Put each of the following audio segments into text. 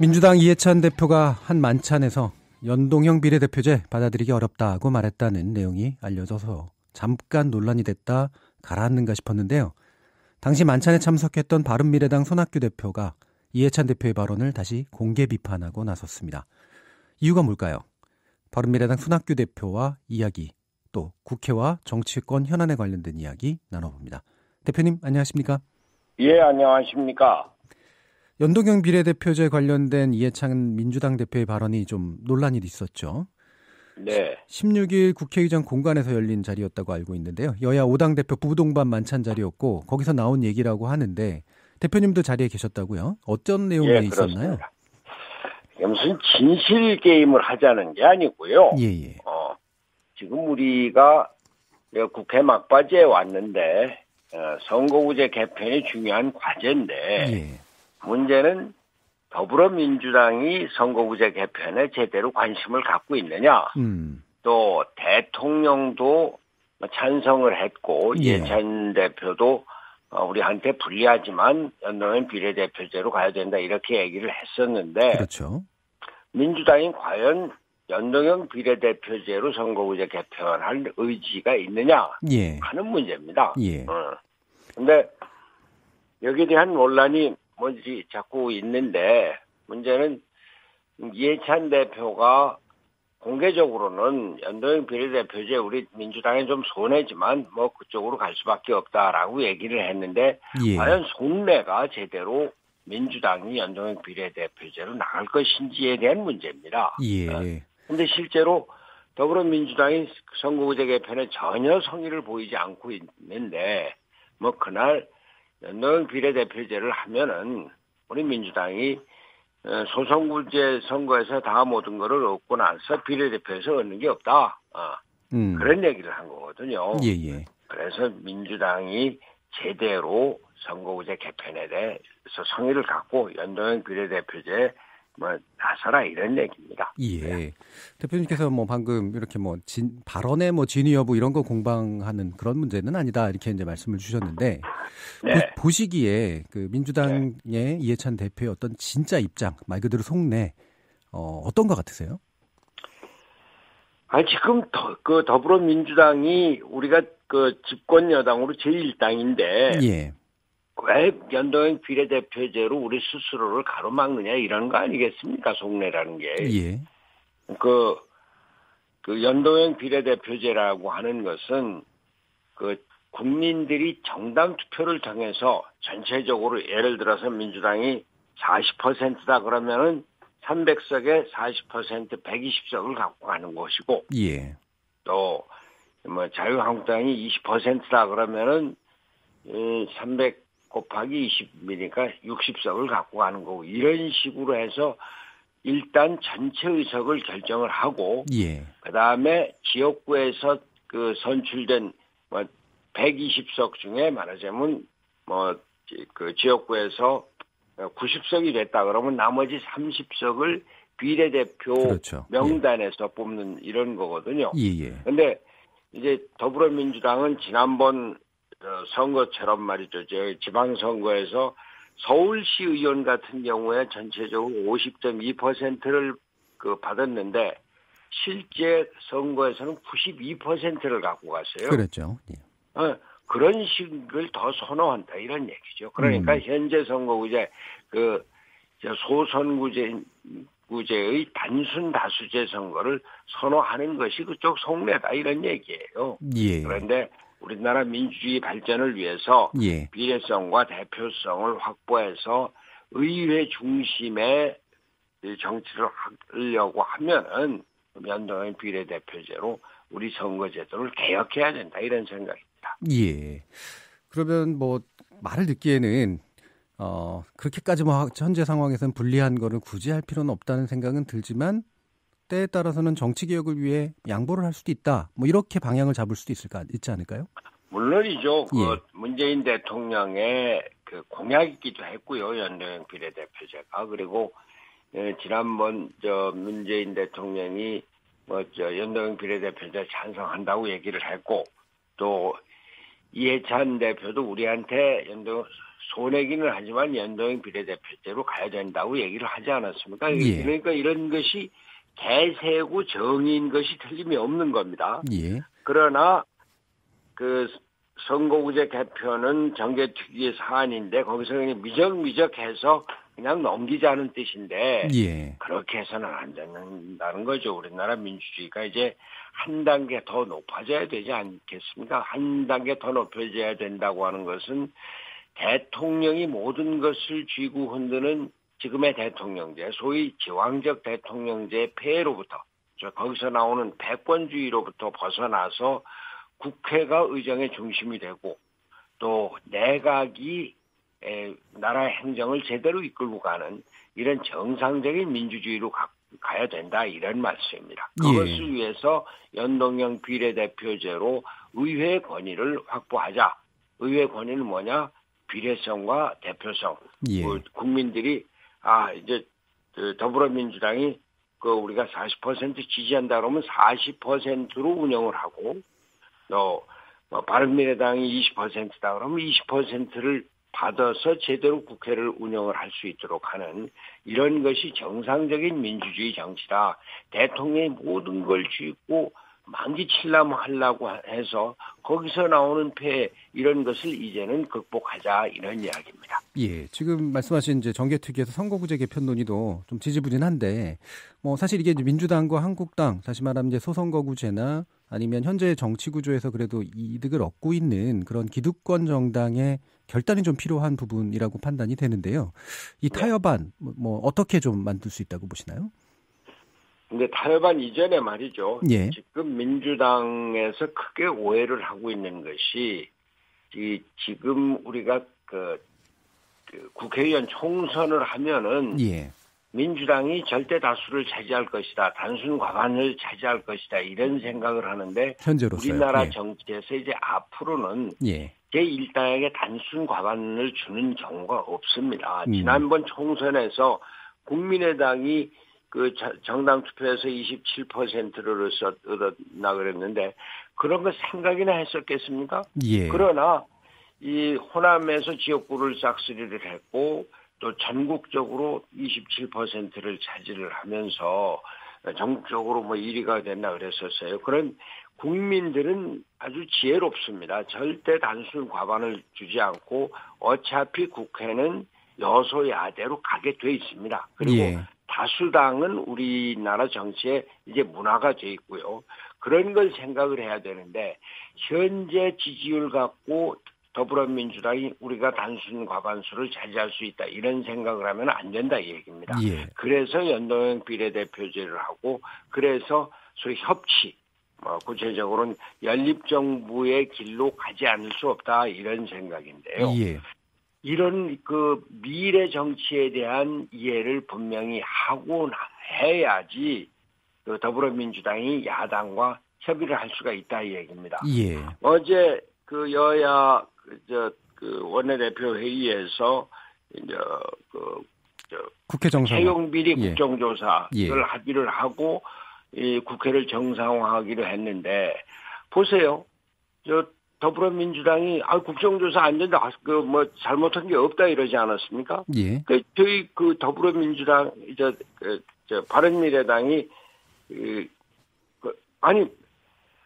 민주당 이해찬 대표가 한 만찬에서 연동형 비례대표제 받아들이기 어렵다고 말했다는 내용이 알려져서 잠깐 논란이 됐다 가라앉는가 싶었는데요. 당시 만찬에 참석했던 바른미래당 손학규 대표가 이해찬 대표의 발언을 다시 공개 비판하고 나섰습니다. 이유가 뭘까요? 바른미래당 손학규 대표와 이야기, 또 국회와 정치권 현안에 관련된 이야기 나눠봅니다. 대표님 안녕하십니까? 예, 안녕하십니까? 연동형 비례대표제 관련된 이해찬 민주당 대표의 발언이 좀 논란이 있었죠. 네. 16일 국회의장 공간에서 열린 자리였다고 알고 있는데요. 여야 5당 대표 부동반 만찬 자리였고 거기서 나온 얘기라고 하는데 대표님도 자리에 계셨다고요? 어떤 내용이 예, 있었나요? 무슨 진실 게임을 하자는 게 아니고요. 예, 예. 어, 지금 우리가 국회 막바지에 왔는데 어, 선거구제 개편이 중요한 과제인데 예. 문제는 더불어민주당이 선거구제 개편에 제대로 관심을 갖고 있느냐. 음. 또 대통령도 찬성을 했고 예. 이해찬 대표도 어, 우리한테 불리하지만 연동형 비례대표제로 가야 된다 이렇게 얘기를 했었는데 그렇죠. 민주당이 과연 연동형 비례대표제로 선거구제 개편할 의지가 있느냐 예. 하는 문제입니다. 예. 어. 여기에 대한 논란이 뭔지 자꾸 있는데 문제는 이해찬 대표가 공개적으로는 연동형 비례대표제 우리 민주당에 좀 손해지만 뭐 그쪽으로 갈 수밖에 없다라고 얘기를 했는데 예. 과연 속내가 제대로 민주당이 연동형 비례대표제로 나갈 것인지에 대한 문제입니다. 예. 근데 실제로 더불어민주당이 선거구제 개편에 전혀 성의를 보이지 않고 있는데 뭐 그날 연동 비례대표제를 하면은 우리 민주당이 어, 소선구제 선거에서 다 모든 거를 얻고 나서 비례대표에서 얻는 게 없다. 어, 음. 그런 얘기를 한 거거든요. 예, 예. 그래서 민주당이 제대로 선거구제 개편에 대해서 성의를 갖고 연동형 비례대표제 뭐 나서라 이런 얘기입니다. 예. 대표님께서 뭐 방금 이렇게 뭐 진, 발언의 뭐 진위 여부 이런 거 공방하는 그런 문제는 아니다 이렇게 이제 말씀을 주셨는데 네. 보, 시기에그 민주당의 이해찬 대표의 어떤 진짜 입장 말 그대로 속내 어, 어떤 것 같으세요? 아 지금 더, 그 더불어민주당이 우리가 그 집권 여당으로 제1당인데 예. 왜 연동형 비례대표제로 우리 스스로를 가로막느냐 이런 거 아니겠습니까 속내라는 게. 예. 그, 그 연동형 비례대표제라고 하는 것은 그 국민들이 정당 투표를 통해서 전체적으로 예를 들어서 민주당이 40%다 그러면은 300석에 40% 120석을 갖고 가는 것이고 예. 또뭐 자유한국당이 20%다 그러면은 300 곱하기 20이니까 60석을 갖고 가는 거고 이런 식으로 해서 일단 전체 의석을 결정을 하고 예. 그다음에 지역구에서 그 선출된 뭐 120석 중에 말하자면 뭐 그 지역구에서 90석이 됐다 그러면 나머지 30석을 비례대표 그렇죠. 명단에서 뽑는 이런 거거든요. 예, 예. 근데 이제 더불어민주당은 지난번 어, 선거처럼 말이죠. 저 지방선거에서 서울시 의원 같은 경우에 전체적으로 50.2%를 그 받았는데 실제 선거에서는 92%를 갖고 갔어요. 그랬죠. 예. 어, 그런 식을 더 선호한다 이런 얘기죠. 그러니까 음. 현재 선거구제 그저 소선구제 구제의 단순 다수제 선거를 선호하는 것이 그쪽 속내다 이런 얘기예요. 예. 그런데 우리나라 민주주의 발전을 위해서 예. 비례성과 대표성을 확보해서 의회 중심의 이 정치를 하려고 하면은 연동형 비례대표제로 우리 선거제도를 개혁해야 된다 이런 생각입니다. 예. 그러면 뭐 말을 듣기에는 어 그렇게까지 뭐 현재 상황에서는 불리한 거를 굳이 할 필요는 없다는 생각은 들지만 때에 따라서는 정치 개혁을 위해 양보를 할 수도 있다. 뭐 이렇게 방향을 잡을 수도 있을까 있지 않을까요? 물론이죠. 그 예. 문재인 대통령의 그 공약이기도 했고요. 연동형 비례대표제가 그리고 예, 지난번 저 문재인 대통령이 뭐저 연동형 비례대표제 찬성한다고 얘기를 했고 또 이해찬 대표도 우리한테 연동 손해기는 하지만 연동형 비례대표제로 가야 된다고 얘기를 하지 않았습니까? 예. 그러니까 이런 것이 대세고 정의인 것이 틀림이 없는 겁니다. 예. 그러나 그 선거구제 개표는 정개특위의 사안인데 거기서 그냥 미적미적해서 그냥 넘기자는 뜻인데 예. 그렇게 해서는 안 된다는 거죠. 우리나라 민주주의가 이제 한 단계 더 높아져야 되지 않겠습니까? 한 단계 더 높아져야 된다고 하는 것은 대통령이 모든 것을 쥐고 흔드는 지금의 대통령제, 소위 지왕적 대통령제 폐해로부터 저 거기서 나오는 패권주의로부터 벗어나서 국회가 의정의 중심이 되고 또 내각이 에, 나라의 행정을 제대로 이끌고 가는 이런 정상적인 민주주의로 가, 가야 된다 이런 말씀입니다. 그것을 예. 위해서 연동형 비례대표제로 의회 권위를 확보하자. 의회 권위는 뭐냐? 비례성과 대표성. 예. 그 국민들이 아 이제 그 더불어민주당이 그 우리가 40% 지지한다 그러면 40%로 운영을 하고 또뭐 바른미래당이 20%다 그러면 20%를 받아서 제대로 국회를 운영을 할 수 있도록 하는 이런 것이 정상적인 민주주의 정치다. 대통령이 모든 걸 쥐고 만기칠라면 하려고 해서 거기서 나오는 폐해 이런 것을 이제는 극복하자 이런 이야기입니다. 예, 지금 말씀하신 이제 정개특위에서 선거구제 개편 논의도 좀 지지부진한데, 뭐 사실 이게 민주당과 한국당, 다시 말하면 이제 소선거구제나 아니면 현재 정치 구조에서 그래도 이득을 얻고 있는 그런 기득권 정당의 결단이 좀 필요한 부분이라고 판단이 되는데요. 이 네. 타협안 뭐, 뭐 어떻게 좀 만들 수 있다고 보시나요? 근데 타협안 이전에 말이죠. 예. 지금 민주당에서 크게 오해를 하고 있는 것이 이 지금 우리가 그, 그 국회의원 총선을 하면은 예, 민주당이 절대 다수를 차지할 것이다. 단순 과반을 차지할 것이다. 이런 생각을 하는데 현재로서요. 우리나라 예. 정치에서 이제 앞으로는 예, 제1당에게 단순 과반을 주는 경우가 없습니다. 음. 지난번 총선에서 국민의당이 그 자- 정당 투표에서 27%를 얻었나 그랬는데 그런 거 생각이나 했었겠습니까? 예, 그러나 이 호남에서 지역구를 싹쓸이를 했고 또 전국적으로 27%를 차지를 하면서 전국적으로 뭐 1위가 됐나 그랬었어요. 그런 국민들은 아주 지혜롭습니다. 절대 단순 과반을 주지 않고 어차피 국회는 여소야대로 가게 돼 있습니다. 그리고 예, 다수당은 우리나라 정치에 이제 문화가 돼 있고요. 그런 걸 생각을 해야 되는데 현재 지지율 갖고 더불어민주당이 우리가 단순 과반수를 차지할 수 있다 이런 생각을 하면 안 된다 이 얘기입니다. 예, 그래서 연동형 비례대표제를 하고 그래서 소위 협치 뭐 구체적으로는 연립 정부의 길로 가지 않을 수 없다 이런 생각인데요. 예, 이런 그 미래 정치에 대한 이해를 분명히 하고 나- 해야지 그 더불어민주당이 야당과 협의를 할 수가 있다 이 얘기입니다. 예, 어제 그 여야 그저그 원내대표 회의에서 이제 그저 국회 정상. 채용 비리 예. 국정조사를 예. 합의를 하고 이 국회를 정상화하기로 했는데 보세요. 저 더불어민주당이 아 국정조사 안 된다. 그뭐 잘못한 게 없다 이러지 않았습니까? 예, 그 저희 그 더불어민주당 이제 그, 저 바른미래당이 그, 그 아니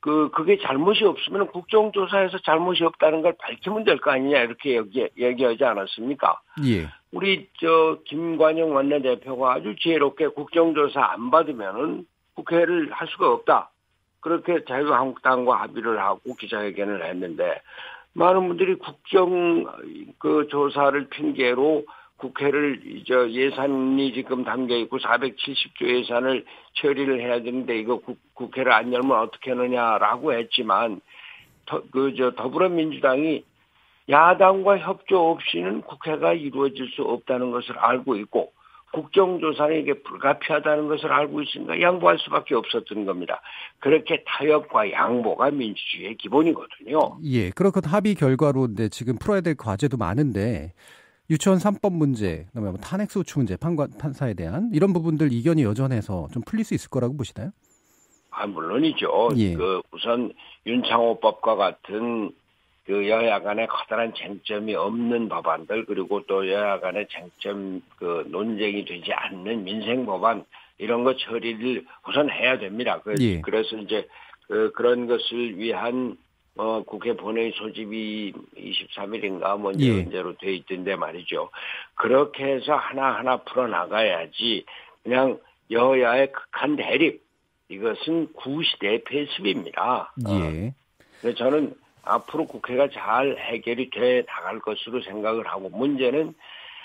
그 그게 잘못이 없으면 국정조사에서 잘못이 없다는 걸 밝히면 될 거 아니냐 이렇게 얘기, 얘기하지 않았습니까? 예, 우리 저 김관영 원내대표가 아주 지혜롭게 국정조사 안 받으면은 국회를 할 수가 없다. 그렇게 자유한국당과 합의를 하고 기자회견을 했는데 많은 분들이 국정 그 조사를 핑계로 국회를 이제 예산이 지금 담겨 있고 470조 예산을 처리를 해야 되는데 이거 국, 국회를 안 열면 어떻게 하느냐라고 했지만 그저 더불어민주당이 야당과 협조 없이는 국회가 이루어질 수 없다는 것을 알고 있고 국정조사는 이게 불가피하다는 것을 알고 있으니까 양보할 수밖에 없었던 겁니다. 그렇게 타협과 양보가 민주주의의 기본이거든요. 예. 그렇고 합의 결과로 이제 지금 풀어야 될 과제도 많은데 유치원 3법 문제, 그다음에 뭐 탄핵 소추 문제, 판관 판사에 대한 이런 부분들 이견이 여전해서 좀 풀릴 수 있을 거라고 보시나요? 아 물론이죠. 예. 그 우선 윤창호법과 같은 그 여야 간에 커다란 쟁점이 없는 법안들 그리고 또 여야 간에 쟁점 그 논쟁이 되지 않는 민생 법안 이런 거 처리를 우선 해야 됩니다. 그, 예. 그래서 이제 그 그런 것을 위한 어 국회 본회의 소집이 23일인가 뭐 예. 언제로 돼 있던데 말이죠. 그렇게 해서 하나하나 풀어 나가야지 그냥 여야의 극한 대립 이것은 구시대 폐습입니다. 어, 예. 그래서 저는 앞으로 국회가 잘 해결이 돼 나갈 것으로 생각을 하고 문제는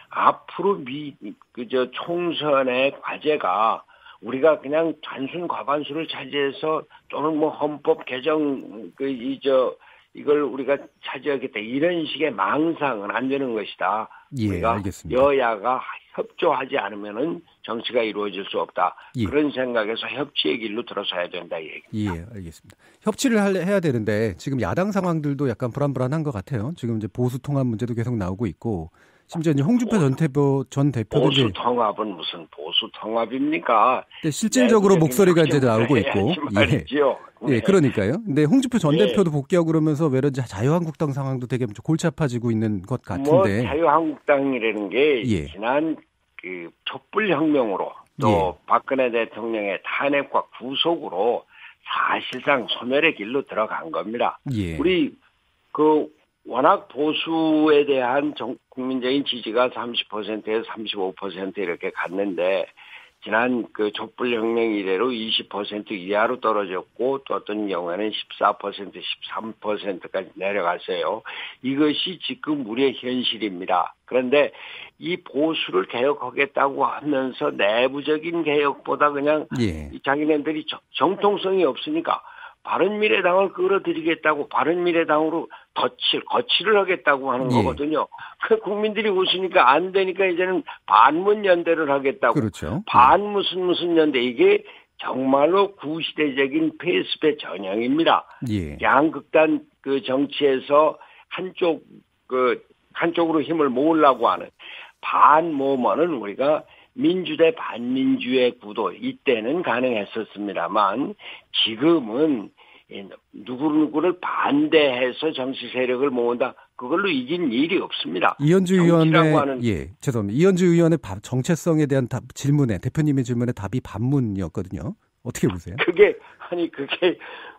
앞으로 미 그저 총선의 과제가 우리가 그냥 단순 과반수를 차지해서 또는 뭐 헌법 개정 그 이 저 이걸 우리가 차지하겠다 이런 식의 망상은 안 되는 것이다. 예, 우리가 알겠습니다. 여야가 협조하지 않으면은 정치가 이루어질 수 없다. 예. 그런 생각에서 협치의 길로 들어서야 된다 이 얘기. 예, 알겠습니다. 협치를 할- 해야 되는데 지금 야당 상황들도 약간 불안불안한 것 같아요. 지금 이제 보수 통합 문제도 계속 나오고 있고 심지어 이제 홍준표 전 대표 전 대표도 보수 통합은 무슨 보수 통합입니까? 근데 실질적으로 내부적인 목소리가 이제 나오고 있고 해야지 말이지요. 예, 그러니까요. 근데 홍준표 전 예. 대표도 복귀하고 그러면서 외려 자유한국당 상황도 되게 좀 골치 아파지고 있는 것뭐 같은데. 자유한국당이라는 게 예. 지난 그 촛불혁명으로 또 예. 박근혜 대통령의 탄핵과 구속으로 사실상 소멸의 길로 들어간 겁니다. 예. 우리 그 워낙 보수에 대한 정- 국민적인 지지가 30%에서 35% 이렇게 갔는데 지난 그 촛불 혁명 이래로 20% 이하로 떨어졌고 또 어떤 경우에는 14% 13%까지 내려갔어요. 이것이 지금 우리의 현실입니다. 그런데 이 보수를 개혁하겠다고 하면서 내부적인 개혁보다 그냥 예. 이 자기네들이 정- 정통성이 없으니까 바른미래당을 끌어들이겠다고 바른미래당으로 덧칠 거치를 하겠다고 하는 예. 거거든요. 그 국민들이 웃으니까 안 되니까 이제는 반문 연대를 하겠다고. 그렇죠. 반 무슨 무슨 연대 이게 정말로 구시대적인 폐습의 전형입니다. 예. 양극단 그 정치에서 한쪽 그 한쪽으로 힘을 모으려고 하는 반모모는 우리가 민주 대 반민주의 구도 이때는 가능했었습니다만 지금은 이 누구누구를 반대해서 정치 세력을 모은다 그걸로 이긴 일이 없습니다. 이현주 의원의 하는- 예 죄송합니다. 이현주 의원의 밥- 정체성에 대한 답, 질문에 대표님의 질문에 답이 반문이었거든요. 어떻게 보세요? 그게 아니 그게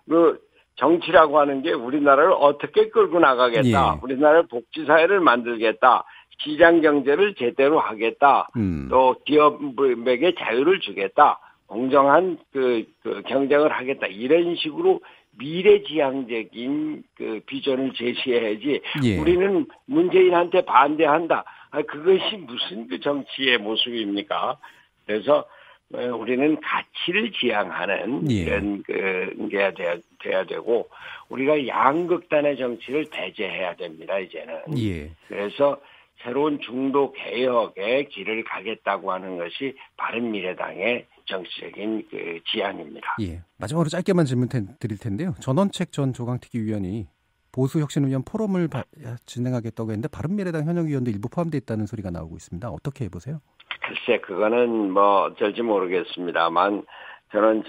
그 정치라고 하는 게 우리나라를 어떻게 끌고 나가겠다. 예. 우리나라를 복지 사회를 만들겠다. 시장 경제를 제대로 하겠다. 음. 또 기업에게 자유를 주겠다. 공정한 그, 그 경쟁을 하겠다. 이런 식으로 미래지향적인 그 비전을 제시해야지. 예. 우리는 문재인한테 반대한다. 아, 그것이 무슨 그 정치의 모습입니까? 그래서 어, 우리는 가치를 지향하는 예. 이런 그게 돼야, 돼야 되고 우리가 양극단의 정치를 배제해야 됩니다. 이제는. 예. 그래서 새로운 중도 개혁의 길을 가겠다고 하는 것이 바른미래당의 정치적인 그 지향입니다. 예. 마지막으로 짧게만 질문 텐- 드릴 텐데요. 전원책 전 조강특위 위원이 보수혁신위원 포럼을 바- 진행하겠다고 했는데 바른미래당 현역 위원도 일부 포함되어 있다는 소리가 나오고 있습니다. 어떻게 보세요? 글쎄 그거는 뭐 어쩔지 모르겠습니다만 저는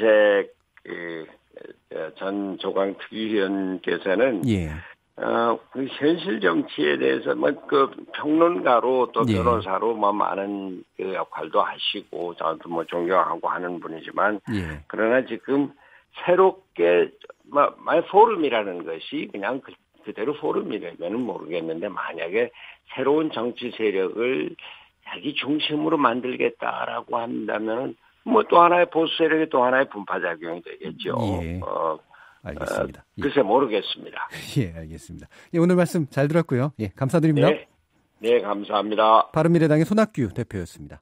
제전 조강 특위위원께서는 예. 어, 그 현실 정치에 대해서 뭐그 평론가로 또 예. 변호사로 뭐 많은 그 역할도 하시고 저도 뭐 존경하고 하는 분이지만 예. 그러나 지금 새롭게 뭐말 포럼이라는 것이 그냥 그, 그대로 포럼이라면은 모르겠는데 만약에 새로운 정치 세력을 자기 중심으로 만들겠다라고 한다면은 뭐 또 하나의 보수 세력이 또 하나의 분파 작용이 되겠죠. 예. 어, 알겠습니다. 예. 글쎄 모르겠습니다. 예, 알겠습니다. 예, 오늘 말씀 잘 들었고요. 예, 감사드립니다. 네, 네 감사합니다. 바른미래당의 손학규 대표였습니다.